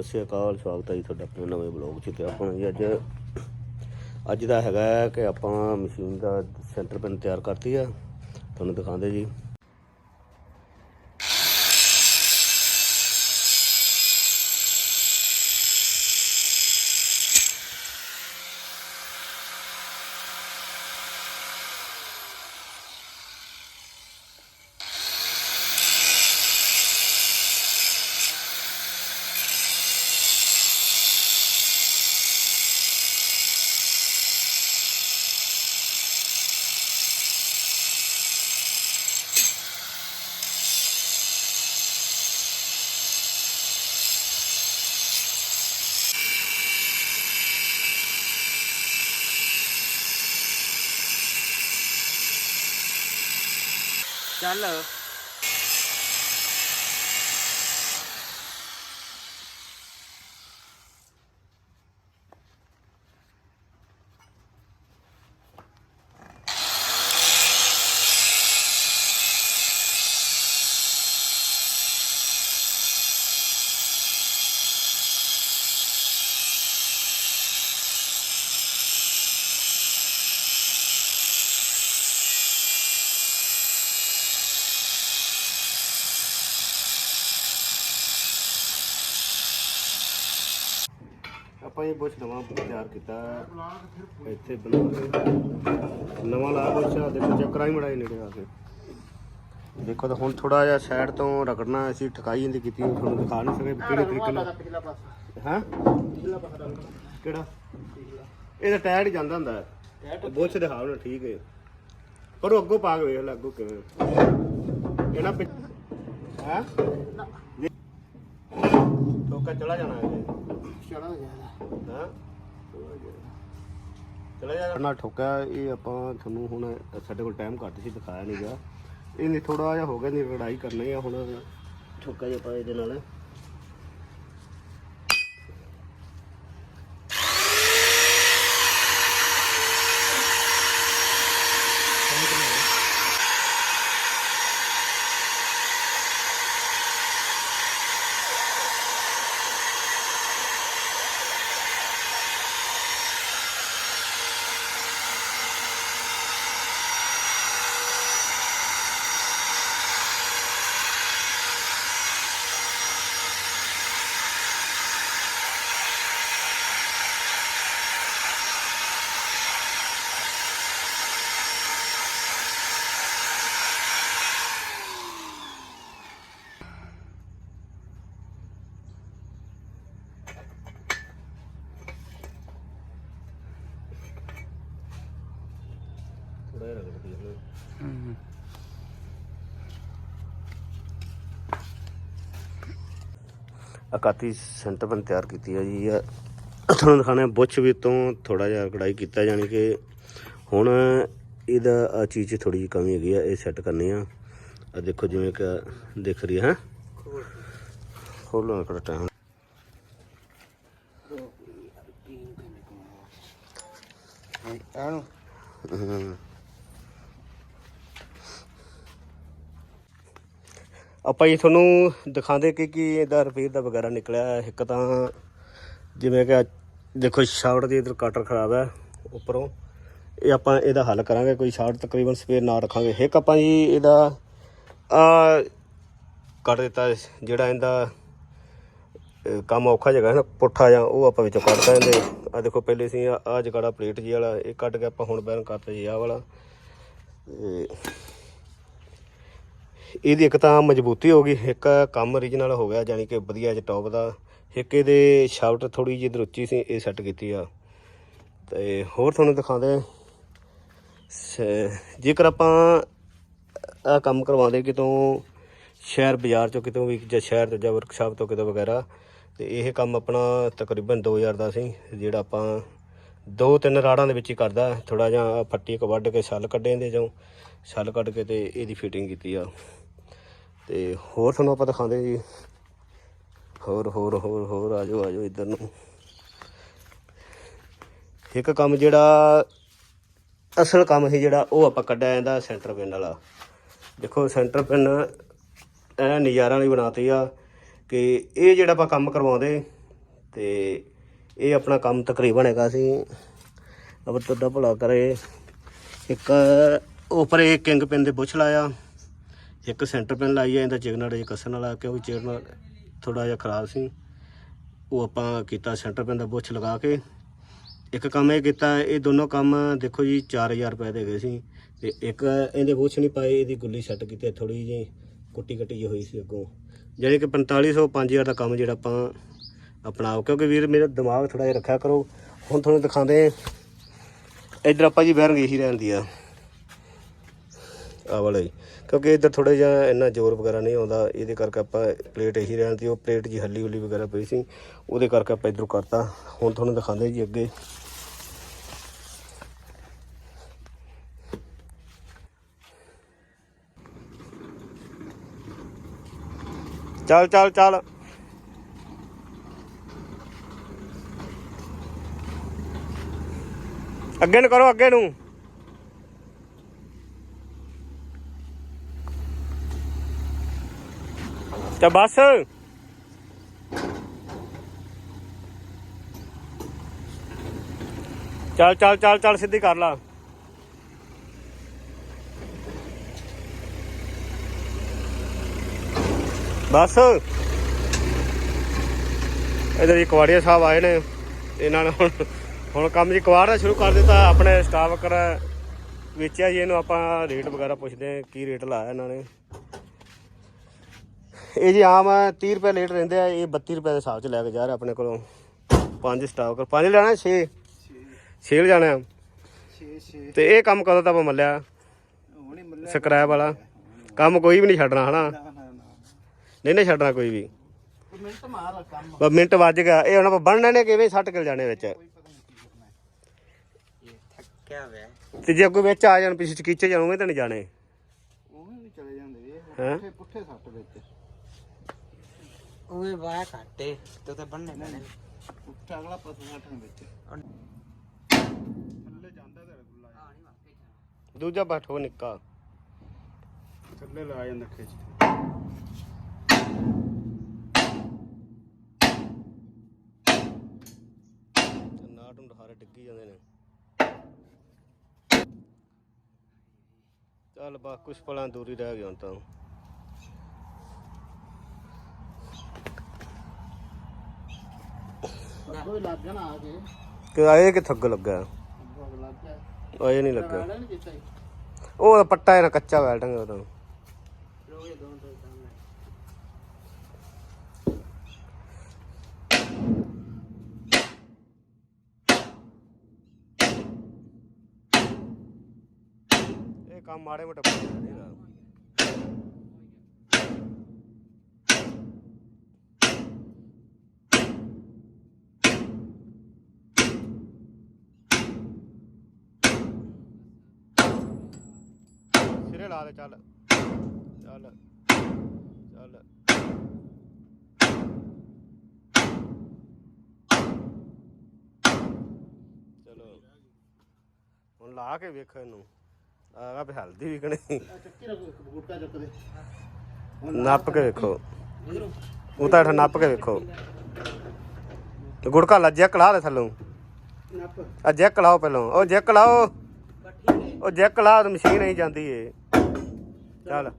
ਸਤਿ ਸ਼੍ਰੀ ਅਕਾਲ, ਸਵਾਗਤ ਹੈ ਜੀ ਤੁਹਾਡਾ ਆਪਣੇ ਨਵੇਂ ਬਲੌਗ 'ਚ ਤੇ ਆਪਾਂ ਜੀ ਅੱਜ ਅੱਜ ਦਾ ਹੈਗਾ ਹੈ ਕਿ ਆਪਾਂ ਮਸ਼ੀਨ ਦਾ ਸੈਂਟਰ ਪਿੰਨ ਤਿਆਰ ਕਰਤੀ ਆ। ਤੁਹਾਨੂੰ ਦਿਖਾਉਂਦੇ ਜੀ। ਚੱਲ ਆਪਾਂ ਇਹ ਬੁਸ਼ ਨਵਾਂ ਤਿਆਰ ਕੀਤਾ। ਇੱਥੇ ਬਣਾ ਨਵਾਂ ਲਾ ਬੁਸ਼ ਆ ਦੇਖੋ ਚੈੱਕ ਕਰਾਈ ਮੜਾਈ ਨੇੜੇ ਆ ਕੇ। ਦੇਖੋ ਤਾਂ ਹੁਣ ਥੋੜਾ ਜਿਹਾ ਸਾਈਡ ਤੋਂ ਰਗੜਨਾ ਅਸੀਂ ਠਕਾਈ ਜਾਂਦੀ ਕੀਤੀ ਤੁਹਾਨੂੰ ਦਿਖਾ ਨਹੀਂ ਸਕੇ ਕਿਹੜੇ ਤਰੀਕੇ ਨਾਲ। ਹਾਂ? ਕਿਹੜਾ? ਇਹਦਾ ਟਾਇਰ ਹੀ ਜਾਂਦਾ ਹੁੰਦਾ। ਹੈ ਬੁਸ਼ ਦੇ ਹਾਲ ਨਾਲ ਠੀਕ ਹੈ। ਪਰ ਉਹ ਅੱਗੋਂ ਪਾ ਕੇ ਵੇਖ ਲੈ ਅੱਗੋਂ ਕਿਵੇਂ। ਇਹਨਾਂ ਪਿੱਛ ਹਾਂ? ਟੋਕਾ ਚਲਾ ਜਾਣਾ ਹੈ ਚੜਾ ਜਾਦਾ ਹਾਂ। ਚਲਾ ਜਾ। ਨਾ ਠੋਕਿਆ ਇਹ ਆਪਾਂ ਤੁਹਾਨੂੰ ਹੁਣ ਸਾਡੇ ਕੋਲ ਟਾਈਮ ਘੱਟ ਸੀ ਦਿਖਾਇਆ ਨਹੀਂਗਾ ਇਹਨੇ ਥੋੜਾ ਜਿਹਾ ਹੋ ਗਿਆ ਨਹੀਂ ਲੜਾਈ ਕਰਨੀ ਆ ਹੁਣ। ਠੋਕਾ ਜਿਹਾ ਪਾ ਇਹਦੇ ਨਾਲ। ਅਕਾਤੀ ਸੈਂਟਰ ਬਨ ਤਿਆਰ ਕੀਤੀ ਹੈ ਜੀ। ਇਹ ਤੁਹਾਨੂੰ ਦਿਖਾਣਾ ਬੁੱਚ ਵੀ ਤੋਂ ਥੋੜਾ ਜਿਹਾ ਕਢਾਈ ਕੀਤਾ ਜਾਣੀ ਕਿ ਹੁਣ ਇਹਦਾ ਆ ਚੀਜ਼ 'ਚ ਥੋੜੀ ਜਿਹੀ ਕਮੀ ਹੈਗੀ ਆ ਇਹ ਸੈੱਟ ਕਰਨੀ ਆ। ਆ ਦੇਖੋ ਜਿਵੇਂ ਕਿ ਦਿਖ ਰਹੀ ਹੈ। ਖੋਲੋ ਕਿਹੜਾ ਟਾਈਮ ਆਨੂੰ ਆਪਾਂ ਜੀ ਤੁਹਾਨੂੰ ਦਿਖਾਉਂਦੇ ਕਿ ਕੀ ਇਹਦਾ ਰਿਪੇਅਰ ਦਾ ਵਗੈਰਾ ਨਿਕਲਿਆ ਇੱਕ ਤਾਂ ਜਿਵੇਂ ਕਿ ਦੇਖੋ ਸ਼ਾਫਟ ਦੀ ਇਧਰ ਕਟਰ ਖਰਾਬ ਹੈ ਉੱਪਰੋਂ। ਇਹ ਆਪਾਂ ਇਹਦਾ ਹੱਲ ਕਰਾਂਗੇ, ਕੋਈ ਸ਼ਾਫਟ ਤਕਰੀਬਨ ਸਪੇਅਰ ਨਾ ਰੱਖਾਂਗੇ। ਇੱਕ ਆਪਾਂ ਜੀ ਇਹਦਾ ਆ ਕੱਢ ਦਿੱਤਾ ਜਿਹੜਾ ਇਹਦਾ ਕੰਮ ਔਖਾ ਜਗ੍ਹਾ ਹੈ ਨਾ, ਪੁੱਠਾ ਜਾਂ ਉਹ ਆਪਾਂ ਵਿੱਚੋਂ ਕੱਢ ਦਿੰਦੇ ਆ ਦੇਖੋ ਪਹਿਲੇ ਸੀ, ਆ ਜਗੜਾ ਪਲੇਟ ਜੀ ਵਾਲਾ, ਇਹ ਕੱਢ ਕੇ ਆਪਾਂ ਹੁਣ ਬੈਰਨ ਕਰਤਾ ਜੀ ਆ ਵਾਲਾ। ਤੇ ਇਹਦੀ ਇੱਕ ਤਾਂ ਮਜ਼ਬੂਤੀ ਹੋ ਗਈ, ਇੱਕ ਕੰਮ ਓਰੀਜਨਲ ਹੋ ਗਿਆ ਜਾਨੀ ਕਿ ਵਧੀਆ ਜਿਹਾ ਟੌਪ ਦਾ। ਇੱਕ ਇਹਦੇ ਸ਼ਾਫਟ ਥੋੜੀ ਜਿਹੀ ਦਰੁੱਚੀ ਸੀ, ਇਹ ਸੈੱਟ ਕੀਤੀ ਆ। ਤੇ ਹੋਰ ਤੁਹਾਨੂੰ ਦਿਖਾਉਂਦੇ ਸ- ਜੇਕਰ ਆਪਾਂ ਆ ਕੰਮ ਕਰਵਾਉਂਦੇ ਕਿਤੋਂ ਸ਼ਹਿਰ ਬਾਜ਼ਾਰ ਚੋਂ ਕਿਤੋਂ ਵੀ, ਜਾਂ ਸ਼ਹਿਰ ਤੋਂ ਜਾਂ ਵਰਕਸ਼ਾਪ ਤੋਂ ਕਿਤੋਂ ਵਗੈਰਾ, ਤੇ ਇਹ ਕੰਮ ਆਪਣਾ ਤਕਰੀਬਨ 2000 ਦਾ ਸੀ, ਜਿਹੜਾ ਆਪਾਂ ਦੋ ਤਿੰਨ ਰਾੜਾਂ ਦੇ ਵਿੱਚ ਹੀ ਕਰਦਾ। ਥੋੜਾ ਜਿਹਾ ਫੱਟੀ ਇੱਕ ਵੱਢ ਕੇ ਛੱਲ ਕੱਢੇ ਇਹਦੇ ਚੋਂ, ਛੱਲ ਕੱਢ ਕੇ ਤੇ ਇਹਦੀ ਫਿਟਿੰਗ ਕੀਤੀ ਆ। ਤੇ ਹੋਰ ਤੁਹਾਨੂੰ ਆਪਾਂ ਦਿਖਾਉਂਦੇ ਜੀ। ਹੋਰ ਹੋਰ ਹੋਰ ਹੋਰ ਆਜੋ ਆਜੋ ਇੱਧਰ ਨੂੰ। ਇੱਕ ਕੰਮ ਜਿਹੜਾ ਅਸਲ ਕੰਮ ਸੀ ਜਿਹੜਾ, ਉਹ ਆਪਾਂ ਕੱਢਿਆ ਜਾਂਦਾ ਸੈਂਟਰ ਪਿੰਨ ਵਾਲਾ। ਦੇਖੋ, ਸੈਂਟਰ ਪਿੰਨ ਇਹ ਨਜ਼ਾਰਾਂ ਵਾਲੀ ਬਣਾਤੀ ਆ ਕਿ ਇਹ ਜਿਹੜਾ ਆਪਾਂ ਕੰਮ ਕਰਵਾਉਂਦੇ, ਤੇ ਇਹ ਆਪਣਾ ਕੰਮ ਤਕਰੀਬਨ ਹੈਗਾ ਸੀ, ਅਬ ਤੁਹਾਡਾ ਭਲਾ ਕਰੇ। ਇੱਕ, ਉੱਪਰ ਇਹ ਕਿੰਗ ਪਿੰਨ ਦੇ ਬੁੱਛ ਲਾਇਆ। ਇੱਕ ਸੈਂਟਰ ਪੈਨ ਲਾਈ ਹੈ ਇਹਦਾ ਚਿਕਨੜ ਜੇ ਕੱਸਣ ਵਾਲਾ, ਕਿਉਂਕਿ ਚਿਕਨ ਥੋੜਾ ਜਿਹਾ ਖਰਾਬ ਸੀ। ਉਹ ਆਪਾਂ ਕੀਤਾ ਸੈਂਟਰ ਪਿੰਨ ਦਾ ਬੁੱਛ ਲਗਾ ਕੇ। ਇੱਕ ਕੰਮ ਇਹ ਕੀਤਾ, ਇਹ ਦੋਨੋਂ ਕੰਮ ਦੇਖੋ ਜੀ 4000 ਰੁਪਏ ਦੇ ਗਏ ਸੀ। ਤੇ ਇੱਕ ਇਹਦੇ ਬੁੱਛ ਨਹੀਂ ਪਾਏ, ਇਹਦੀ ਗੁੱਲੀ ਸੈੱਟ ਕੀਤੀ ਥੋੜੀ ਜਿਹੀ ਕੁੱਟੀ ਕੱਟੀ ਜਿਹੀ ਹੋਈ ਸੀ ਅੱਗੋਂ। ਜਾਣੀ ਕਿ 4500 5000 ਦਾ ਕੰਮ ਜਿਹੜਾ ਆਪਾਂ ਅਪਣਾਓ। ਕਿਉਂਕਿ ਵੀਰ, ਮੇਰਾ ਦਿਮਾਗ ਥੋੜਾ ਜਿਹਾ ਰੱਖਿਆ ਕਰੋ। ਹੁਣ ਤੁਹਾਨੂੰ ਦਿਖਾਉਂਦੇ ਇਧਰ ਆਪਾਂ ਜੀ ਵਹਿਰ ਗਈ ਹੀ ਰਹਿੰਦੀ ਆ। ਆ ਵਾਲਾ ਜੀ। ਕਿਉਂਕਿ ਇੱਧਰ ਥੋੜਾ ਜਿਹਾ ਇੰਨਾ ਜ਼ੋਰ ਵਗੈਰਾ ਨਹੀਂ ਆਉਂਦਾ, ਇਹਦੇ ਕਰਕੇ ਆਪਾਂ ਪਲੇਟ ਇਹੀ ਰਹਿਣ ਦੀ ਉਹ ਪਲੇਟ ਜੀ ਹੱਲੀ ਹੁੱਲੀ ਵਗੈਰਾ ਪਈ ਸੀ, ਉਹਦੇ ਕਰਕੇ ਆਪਾਂ ਇੱਧਰੋਂ ਕਰਤਾ। ਹੁਣ ਤੁਹਾਨੂੰ ਦਿਖਾਉਂਦੇ ਜੀ ਅੱਗੇ। ਚੱਲ ਚੱਲ ਚੱਲ। ਅੱਗੇ ਨੂੰ ਕਰੋ, ਅੱਗੇ ਨੂੰ। ਤੇ ਬਸ। ਚੱਲ ਚੱਲ ਚੱਲ ਚੱਲ, ਸਿੱਧੀ ਕਰ ਲਾ। ਬਸ। ਇਧਰ ਹੀ ਕਵਾੜੀਆ ਸਾਹਿਬ ਆਏ ਨੇ। ਇਹਨਾਂ ਨੇ ਹੁਣ ਹੁਣ ਕੰਮ ਜੀ ਕਵਾੜ ਦਾ ਸ਼ੁਰੂ ਕਰ ਦਿੱਤਾ। ਆਪਣੇ ਸਟਾਫ ਕਰ ਵੇਚਿਆ ਜੀ। ਇਹਨੂੰ ਆਪਾਂ ਰੇਟ ਵਗੈਰਾ ਪੁੱਛਦੇ ਹਾਂ ਕੀ ਰੇਟ ਲਾਇਆ ਇਹਨਾਂ ਨੇ। ਇਹ ਜੀ ਆਮ 30 ਰੁਪਏ ਲੇਟ ਰਹਿੰਦੇ ਆ ਇਹ 32 ਰੁਪਏ ਦੇ ਹਿਸਾਬ ਚ ਲੈ ਕੇ ਜਾ ਰਿਹਾ ਆਪਣੇ ਕੋਲੋਂ। ਪੰਜ ਸਟਾਫ ਕਰ ਪੰਜ ਲੈਣਾ 6 6 ਜਾਣਾ। 6 6 ਤੇ ਇਹ ਕੰਮ ਕਦੋਂ ਤਾਂ ਆਪਾਂ ਮੱਲਿਆ? ਹੁਣੇ ਸਕ੍ਰੈਪ ਵਾਲਾ। ਕੰਮ ਕੋਈ ਵੀ ਨਹੀਂ ਛੱਡਣਾ ਹਨਾ? ਨਹੀਂ ਨਹੀਂ ਛੱਡਣਾ ਕੋਈ ਵੀ। ਮਿੰਟ ਮਾਰ ਕੰਮ ਬਸ ਮਿੰਟ ਵੱਜ ਗਿਆ। ਇਹ ਹੁਣ ਆਪਾਂ ਬਣਨੇ ਨੇ ਕਿਵੇਂ? ਸੱਟ ਕੇ ਜਾਣੇ ਵਿੱਚ। ਤੇ ਜੇ ਕੋਈ ਵਿੱਚ ਆ ਜਾਣ ਪਿੱਛੇ ਚਕੀਚੇ ਜਾਣਗੇ ਤਾਂ ਨਹੀਂ ਜਾਣੇ। ਉਹ ਵੀ ਚਲੇ ਜਾਂਦੇ। ਵੇ ਹੈਂ? ਪੁੱਠੇ ਪੁੱਠੇ ਸੱਟ ਵਿੱਚ। ਉਵੇਂ ਵਾਹ ਘਾਟੇ ਤੇ ਤੇ ਬੰਨੇ ਪੈਣੇ। ਪੁੱਠਾ ਅਗਲਾ ਪਸ਼ੂ ਸੱਟ ਵਿੱਚ। ਥੱਲੇ ਜਾਂਦਾ ਤੇ ਗੁੱਲਾ ਦੂਜਾ ਬਾਠੋ ਨਿੱਕਾ। ਥੱਲੇ ਲਾ ਜਾਂਦਾ ਖਿੱਚ ਨਾਟ ਨੂੰ ਹਾਰੇ ਡਿੱਗੀ ਜਾਂਦੇ ਨੇ। ਚੱਲ ਬਾ ਕੁਛ ਪਲਾਂ ਦੂਰੀ ਰਹਿ ਗਿਆ ਹੁਣ ਤਾਂ ਕੋਈ ਲੱਗ ਗਿਆ ਨਾ ਆ ਕੇ ਕਿ ਆਏ ਕਿ ਥੱਗ ਲੱਗਾ? ਲੱਗ ਗਿਆ। ਆਏ ਨਹੀਂ ਲੱਗਾ। ਨਹੀਂ ਕੀਤਾ ਜੀ ਉਹ ਪੱਟਾ ਇਹਨਾਂ ਕੱਚਾ ਵੈਲਡਿੰਗ ਉਹ ਤਾਂ ਰੋਏ ਦੋ ਦੋ ਸਾਹਮਣੇ ਇਹ ਕੰਮ ਮਾੜੇ ਮੋਟੇ ਪੈ ਜਾਂਦਾ ਲਾ ਦੇ ਚੱਲ। ਚੱਲ। ਚੱਲ। ਚਲੋ। ਹੁਣ ਲਾ ਕੇ ਵੇਖ ਇਹਨੂੰ। ਆਗਾ ਵੀ ਹਲਦੀ ਵੀ ਕਿ ਨਹੀਂ? ਚੱਕੀ ਰੱਖ ਇੱਕ ਬੂਟਾ ਚੱਕ ਦੇ। ਨੱਪ ਕੇ ਵੇਖੋ। ਉਹ ਤਾਂ ਨੱਪ ਕੇ ਵੇਖੋ। ਤੇ ਗੁੜਕਾ ਲੱਜਿਆ ਕਲਾ ਦੇ ਥੱਲੋਂ। ਨੱਪ। ਆ ਜੈਕ ਲਾਓ ਪਹਿਲੋਂ। ਉਹ ਜੈਕ ਲਾਓ। ਉਹ ਜੈਕ ਲਾ ਤੇ ਮਸ਼ੀਨ ਨਹੀਂ ਜਾਂਦੀ ਏ। ਚੱਲ।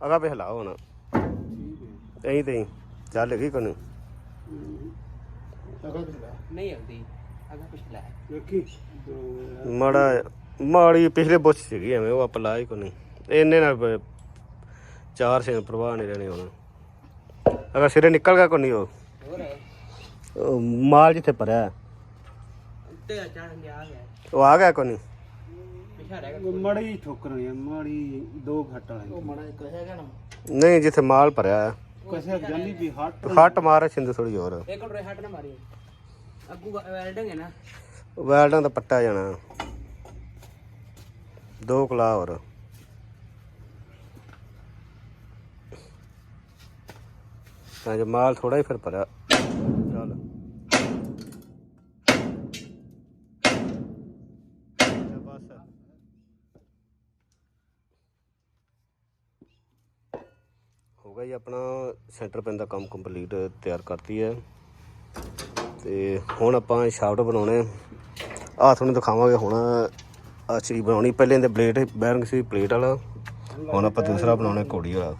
ਅਗਾ ਵੀ ਹਿਲਾਓ ਹੁਣ। ਠੀਕ ਹੈ ਐਂ ਤੇ ਹੀ। ਚੱਲ ਗਈ ਕੋਨੂੰ। ਤੇ ਨਹੀਂ ਆਉਂਦੀ। ਅਗਾ ਕੁਛ ਲੈ। ਵੇਖੀ। ਦੋ ਮਾੜਾ ਮਾੜੀ ਪਿਛਲੇ ਬੁੱਛ ਸੀਗੀ ਐਵੇਂ ਉਹ ਆਪਾਂ ਲਾਈ ਕੋਨੀ। ਇੰਨੇ ਨਾਲ ਚਾਰ ਸੇ ਪ੍ਰਵਾਹ ਨਹੀਂ ਰਹਿਣੇ ਹੁਣ। ਅਗਰ ਸਿਰੇ ਨਿਕਲ ਗਿਆ ਕੋਨੀ ਉਹ। ਹੋਰ? ਉਹ ਮਾਲ ਜਿੱਥੇ ਭਰਿਆ। ਉੱਤੇ ਆ ਚੜ ਗਿਆ ਆ ਗਿਆ। ਉਹ ਆ ਗਿਆ ਕੋਨੀ। ਪਿਛਾ ਰਹਿ ਗਿਆ ਮੜੀ ਠੋਕਰਨੀ ਆ ਮਾੜੀ ਦੋ ਘੱਟ ਵਾਲੀ। ਉਹ ਮੜਾ ਇੱਕ ਹੈਗਾ ਨਾ। ਨਹੀਂ ਜਿੱਥੇ ਮਾਲ ਭਰਿਆ। ਕਿਸੇ ਵੀ ਹੱਟ ਹੱਟ ਮਾਰ ਛਿੰਦ ਥੋੜੀ ਹੋਰ। ਇੱਕ ਮਿੰਟ ਹਟ ਨਾ ਮਾਰੀ ਅੱਗੂ ਵੈਲਡਿੰਗ ਹੈ ਨਾ। ਵੈਲਡਾਂ ਦਾ ਪੱਟਾ ਜਾਣਾ। ਦੋ ਕਲਾ ਹੋਰ। ਤਾਂ ਜੇ ਮਾਲ ਥੋੜਾ ਹੀ ਫਿਰ ਭਰਿਆ ਚੱਲ ਚੱਲ ਬਸ ਹੋ ਗਿਆ ਜੀ, ਆਪਣਾ ਸੈਂਟਰ ਪੈਨ ਦਾ ਕੰਮ ਕੰਪਲੀਟ ਤਿਆਰ ਕਰਤੀ ਹੈ। ਤੇ ਹੁਣ ਆਪਾਂ ਸ਼ਾਫਟ ਬਣਾਉਣੇ ਆ। ਤੁਹਾਨੂੰ ਦਿਖਾਵਾਂਗੇ ਹੁਣ ਆ ਚੀਜ਼ ਬਣਾਉਣੀ। ਪਹਿਲੇ ਇਹਦੇ ਬਲੇਡ ਬੈਰਿੰਗ ਸੀ ਪਲੇਟ ਵਾਲਾ। ਹੁਣ ਆਪਾਂ ਦੂਸਰਾ ਬਣਾਉਣਾ ਘੋੜੀ ਵਾਲਾ।